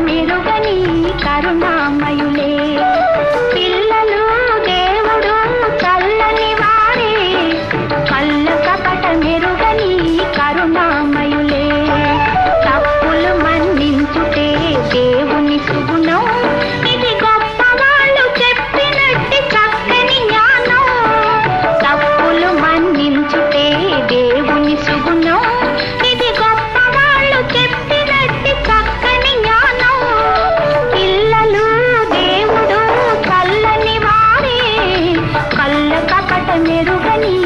मेरो మెరుగని